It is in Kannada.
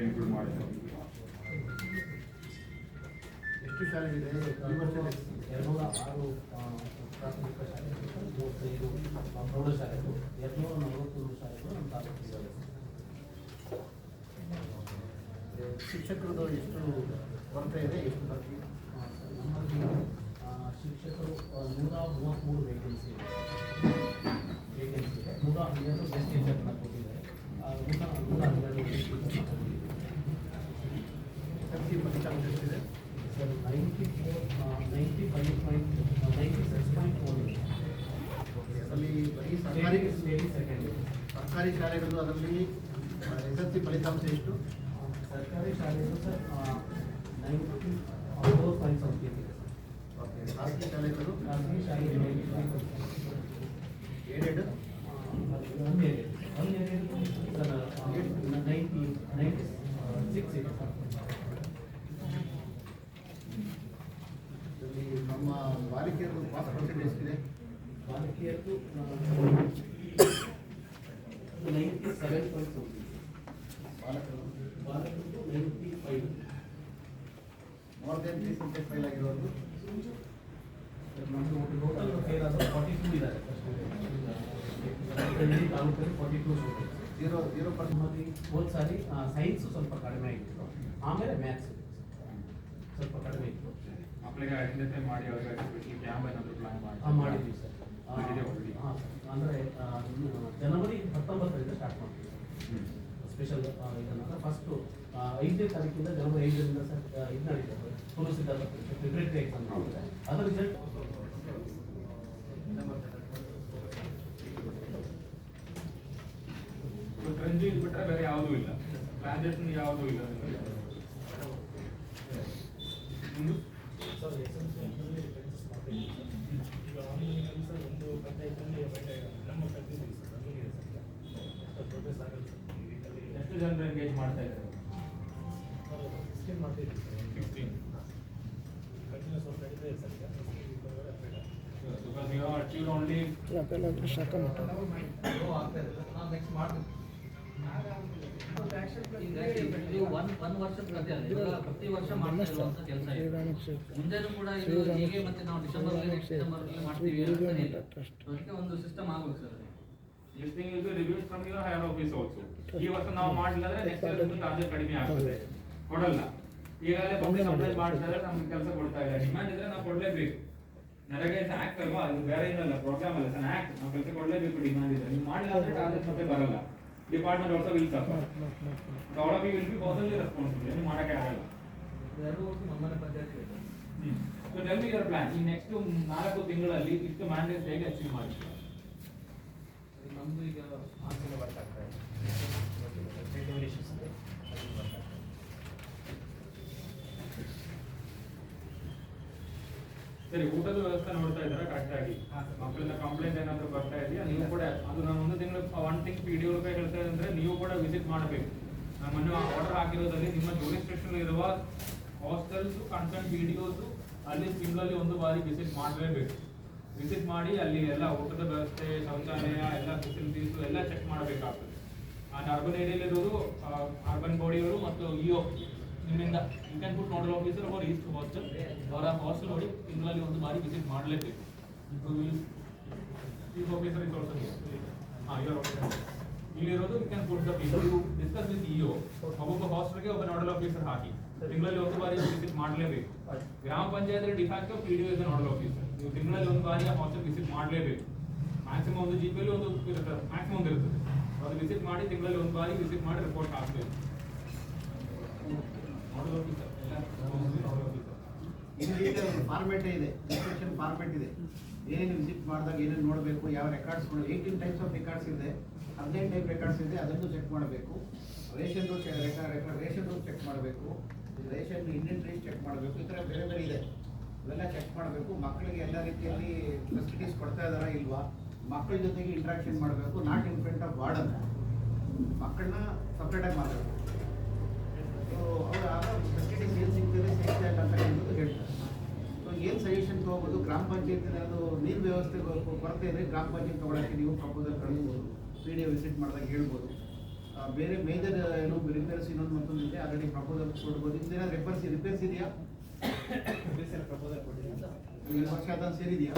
ಇನ್ಕ್ಲೂಡ್ ಮಾಡಿದೆ ಎಷ್ಟು ಶಾಲೆಗಳಿದೆ ಈ ವರ್ಷದಲ್ಲಿ ಎರಡ್ನೂರ ಆರು ಪ್ರಾಥಮಿಕ ಶಾಲೆಗಳು ಮೂವತ್ತೈದು ಪ್ರೌಢಶಾಲೆಗಳು ಎರಡ್ನೂರ ನಲವತ್ತೊಂದು ಶಾಲೆಗಳು ನಮ್ಮ ತಾಲೂಕಿದ್ದಾವೆ ಶಿಕ್ಷಕರದ್ದು ಎಷ್ಟು ಕೊರತೆ ಇದೆ? ಎಷ್ಟು ಬಾಕಿ ಸಿ ಫಲಿತಾಂಶ ಎಷ್ಟಿದೆ sir ninety four ninety five point ninety six point one ಅಲ್ಲಿ ಬರೀ ಸರ್ಕಾರಿ ಸ್ಟೇಡಿ ಸೆಕೆಂಡ್ ಸರ್ಕಾರಿ ಶಾಲೆಗಳು ಅದರಲ್ಲಿ ಎಸ್ ಎಲ್ ಸಿ ಫಲಿತಾಂಶ ಎಷ್ಟು ಸರ್ಕಾರಿ ಶಾಲೆಗಳು sir ninety four point something ಇದೆ ಓಕೆ ಖಾಸಗಿ ಶಾಲೆಗಳು ಸರ್ ಖಾಸಗಿ ಶಾಲೆ ninety five aided one area one area sir ninety ninety six ಇದೆ sir more than three scented file ಆಗಿರೋದು ನಮ್ಮದು ಟೋಟಲ್ ಫೇರ್ ಅದು ಫಾರ್ಟಿ ಟೂ ಇದ್ದಾರೆ ತಾಲೂಕಲ್ಲಿ forty two students zero zero percent ನಮ್ಮಲ್ಲಿ ಹೋದ ಸಾರಿ ಸೈನ್ಸ್ ಸ್ವಲ್ಪ ಕಡಿಮೆ ಆಗಿತ್ತು ಆಮೇಲೆ ಮ್ಯಾಥ್ಸ್ ಸ್ವಲ್ಪ ಕಡಿಮೆ ಇತ್ತು ಮಕ್ಕಳಿಗೆ ಐಡೆಂಟಿಫೈ ಮಾಡಿ ಅವರಿಗೆ ಸ್ಪೆಷಲ್ ಕ್ಯಾಂಪ್ ಏನಾದರೂ ಪ್ಲಾನ್ ಮಾಡಿ. ಮಾಡಿದ್ವಿ ಸರ್. ಹಾಂ ಅಂದರೆ ಜನವರಿ ಹತ್ತೊಂಬತ್ತರಿಂದ ಸ್ಟಾರ್ಟ್ ಮಾಡ್ತೀವಿ. ಸ್ಪೆಷಲ್ ಇದನ್ನು. ಫಸ್ಟು ಐದನೇ ತಾರೀಕಿಂದ ಜನವರಿ ಐದರಿಂದ ಸರ್ ಇದು ನಡೀತದೆ ಪುನಃ ಸಿದ್ಧಾರ್ಥ ಪ್ರಿಪರೇಟರಿ ಎಕ್ಸಾಮ್ ನಡೀತದೆ ಅದರ ರಿಸಲ್ಟ್ ಟ್ರೆಂಜ್ ಇದು ಬಿಟ್ಟರೆ ಬೇರೆ ಯಾವುದೂ ಇಲ್ಲ. ಟ್ರಾನ್ಸಾಕ್ಷನ್ ಯಾವುದೂ ಇಲ್ಲ. ಎಷ್ಟು ಜನರು ಎಂಗೇಜ್ ಮಾಡ್ತಾ ಇದ್ದಾರೆ ಸಿಕ್ಸ್ಟೀನ್ ಮಾಡ್ತಾ ಇದ್ದೀವಿ ಸರ್ ಸಿಕ್ಸ್ಟೀನ್ ಕಂಟಿನ್ಯೂಸ್ ವರ್ಕ್ ಆಗಿದೆ ಸರ್ ಈಗ because you are achieve only ಇದು ಒಂದ್ ಪ್ರತಿ ವರ್ಷ ಮಾಡ್ತಾ ಕೆಲಸ ಇದೆ ಮುಂದೆನೂ ಕೂಡ ಇದು ಮತ್ತೆ ನಾವು ನೆಕ್ಸ್ಟ್ ಮಾಡ್ತೀವಿ ಒಂದು ಸಿಸ್ಟಮ್ ಸರ್ ನಾವು ನೆಕ್ಸ್ಟ್ ಆಗ್ತದೆ ಕೊಡಲ್ಲ ಈಗಾಗಲೇ ಮಾಡ್ತಾರೆ ಕೆಲಸ ಕೊಡ್ತಾ ಇಲ್ಲ ಡಿಮ್ಯಾಂಡ್ ಇದ್ರೆ ನಾವು ಕೊಡ್ಲೇಬೇಕು ನನಗೆ ಆಕ್ಟ್ ಬೇರೆ ಏನಲ್ಲ ಪ್ರೋಗ್ರಾಮ್ ಅಲ್ಲ ಆಕ್ಟ್ ನಾವು ಕೆಲಸ ಕೊಡ್ಲೇಬೇಕು ಡಿಮ್ಯಾಂಡ್ ಇದ್ರೆ ನೀವು ಮಾಡಿಲ್ಲ ಅಂದ್ರೆ ಟಾರ್ಗೆಟ್ ಮತ್ತೆ ಬರಲ್ಲ department also will suffer all of you will be personally responsible ಏನು ಮಾಡಕ್ಕೆ ಆಗಲ್ಲ ಎರಡು ಮಮ್ಮನ ಪಂಚಾಯತ್ ಇದೆ so tell me your plan ಈ ನೆಕ್ಸ್ಟ್ ನಾಲ್ಕು ತಿಂಗಳಲ್ಲಿ ಇಷ್ಟು ಮ್ಯಾಂಡೇಟ್ ಹೇಗೆ ಅಚೀವ್ ಮಾಡ್ತೀರಾ ನಮ್ಮದು ಈಗ ಆನ್ಸರ್ ಸರಿ ಊಟದ ವ್ಯವಸ್ಥೆ ನೋಡ್ತಾ ಇದ್ದಾರೆ? ಕರೆಕ್ಟ್ ಆಗಿ. ಮಕ್ಕಳಿಂದ ಕಂಪ್ಲೇಂಟ್ ಏನಾದ್ರು ಬರ್ತಾ ಇದೆಯಾ? ನೀವು ಕೂಡ ಅದು ನಾನು ಒಂದು ತಿಂಗಳು ಒನ್ ತಿಂಗ್ ಪಿ ಡಿ ಒಳಗೆ ಹೇಳ್ತಾ ಇದ್ರೆ ನೀವು ಕೂಡ ವಿಸಿಟ್ ಮಾಡಬೇಕು. ನಾನು ಮೊನ್ನೆ ಆರ್ಡರ್ ಹಾಕಿರೋದ್ರಲ್ಲಿ ನಿಮ್ಮ ಜೂರಿಸ್ಟ್ರಿಕ್ಷನ್ ಇರುವ ಹಾಸ್ಟೆಲ್ಸ್ ಕನ್ಸರ್ನ್ ಪಿ ಡಿ ಅಲ್ಲಿ ತಿಂಗಳಲ್ಲಿ ಒಂದು ಬಾರಿ ವಿಸಿಟ್ ಮಾಡಲೇಬೇಕು. ವಿಸಿಟ್ ಮಾಡಿ ಅಲ್ಲಿ ಎಲ್ಲ ಊಟದ ವ್ಯವಸ್ಥೆ ಶೌಚಾಲಯ ಎಲ್ಲ ಫೆಸಿಲಿಟೀಸ್ ಎಲ್ಲ ಚೆಕ್ ಮಾಡಬೇಕಾಗ್ತದೆ. ಆ ಅರ್ಬನ್ ಏರಿಯಲ್ಲಿರೋರು ಅರ್ಬನ್ ಬಾಡಿಯವರು ಮತ್ತು ಇಒ ನಿಮ್ಮಿಂದ you can put nodal officer hour East hostel ಅವರ ಹಾಸ್ಟೆಲ್ ನೋಡಿ ತಿಂಗಳಲ್ಲಿ ಒಂದು ಬಾರಿ ವಿಸಿಟ್ ಮಾಡಲೇಬೇಕು ಈಸ್ಟ್ ಆಫೀಸರ್ ಇಸ್ ಆಲ್ಸೋ ಹಾಂ ಇಯರ್ ಆಫೀಸರ್ ಇಲ್ಲಿರೋದು you can put the people you discuss with EO ಒಬ್ಬೊಬ್ಬ ಹಾಸ್ಟೆಲ್ಗೆ ಒಬ್ಬ ನೋಡಲ್ ಆಫೀಸರ್ ಹಾಕಿ ತಿಂಗಳಲ್ಲಿ ಒಂದು ಬಾರಿ ವಿಸಿಟ್ ಮಾಡಲೇಬೇಕು ಗ್ರಾಮ panchayat de facto P D is nodal officer ನೀವು ತಿಂಗಳಲ್ಲಿ ಒಂದು ಬಾರಿ ಆ ಹಾಸ್ಟೆಲ್ ವಿಸಿಟ್ ಮಾಡಲೇಬೇಕು ಮ್ಯಾಕ್ಸಿಮಮ್ ಒಂದು ಜಿ ಪಿಯಲ್ಲಿ ಒಂದು ಇರುತ್ತೆ ಮ್ಯಾಕ್ಸಿಮಮ್ ಇರ್ತದೆ ಅದು ವಿಸಿಟ್ ಮಾಡಿ ತಿಂಗಳಲ್ಲಿ ಒಂದು ಬಾರಿ ವಿಸಿಟ್ ಮಾಡಿ ರಿಪೋರ್ಟ್ ಹಾಕಬೇಕು ಇದು ಈಗ ಫಾರ್ಮೇಟ್ ಇದೆ ಇನ್ಸ್ಪೆಕ್ಷನ್ ಫಾರ್ಮೆಟ್ ಇದೆ. ಏನೇನು ವಿಸಿಟ್ ಮಾಡಿದಾಗ ಏನೇನು ನೋಡಬೇಕು, ಯಾವ ರೆಕಾರ್ಡ್ಸ್ಗಳು ಏಯ್ಟೀನ್ ಟೈಪ್ಸ್ ಆಫ್ ರೆಕಾರ್ಡ್ಸ್ ಇದೆ ಹದಿನೈದು ಟೈಪ್ ರೆಕಾರ್ಡ್ಸ್ ಇದೆ, ಅದನ್ನು ಚೆಕ್ ಮಾಡಬೇಕು. ರೇಷನ್ ರೆಕಾರ್ಡ್ ರೇಷನ್ ಚೆಕ್ ಮಾಡಬೇಕು. ರೇಷನ್ ಇಂಡಿಯನ್ ರೇಸ್ ಚೆಕ್ ಮಾಡಬೇಕು. ಈ ಥರ ಬೇರೆ ಬೇರೆ ಇದೆ. ಇವೆಲ್ಲ ಚೆಕ್ ಮಾಡಬೇಕು. ಮಕ್ಕಳಿಗೆ ಎಲ್ಲ ರೀತಿಯಲ್ಲಿ ಫೆಸಿಲಿಟೀಸ್ ಕೊಡ್ತಾ ಇದ್ದಾರಾ ಇಲ್ವಾ? ಮಕ್ಕಳ ಜೊತೆಗೆ ಇಂಟ್ರಾಕ್ಷನ್ ಮಾಡಬೇಕು. Not in front of warden ಮಕ್ಕಳನ್ನ ಸಪ್ರೇಟಾಗಿ ಮಾತಾಡಬೇಕು. ಏನು ಸಜೆಷನ್ ತೊಗೋಬೋದು ಗ್ರಾಮ ಪಂಚಾಯತ್ ಅದು ನೀರು ವ್ಯವಸ್ಥೆ ಕೊರತೆ ಇದ್ರೆ ಗ್ರಾಮ ಪಂಚಾಯತ್ ತೊಗೊಳಕ್ಕೆ ನೀವು ಪ್ರಪೋಸಲ್ ಕಳಿಸ್ಬೋದು ಪಿ ಡಿ ವಿಸಿಟ್ ಮಾಡಿದಾಗ ಹೇಳ್ಬೋದು ಬೇರೆ ಮೇಜರ್ ಏನು ರಿಪೇರ್ಸ್ ಇನ್ನೊಂದು ಮತ್ತೊಂದು ಆಲ್ರೆಡಿ ಪ್ರಪೋಸಲ್ ಕೊಡ್ಬೋದು ಇಂದಿನ ರಿಪೇರ್ಸ್ ರಿಪೇರ್ಸ್ ಇದೆಯಾ ಪ್ರಪೋಸಲ್ ಕೊಟ್ಟಿದ್ದೀನಿ ಈ ವರ್ಷ ಅದನ್ನು ಸೇರಿದೆಯಾ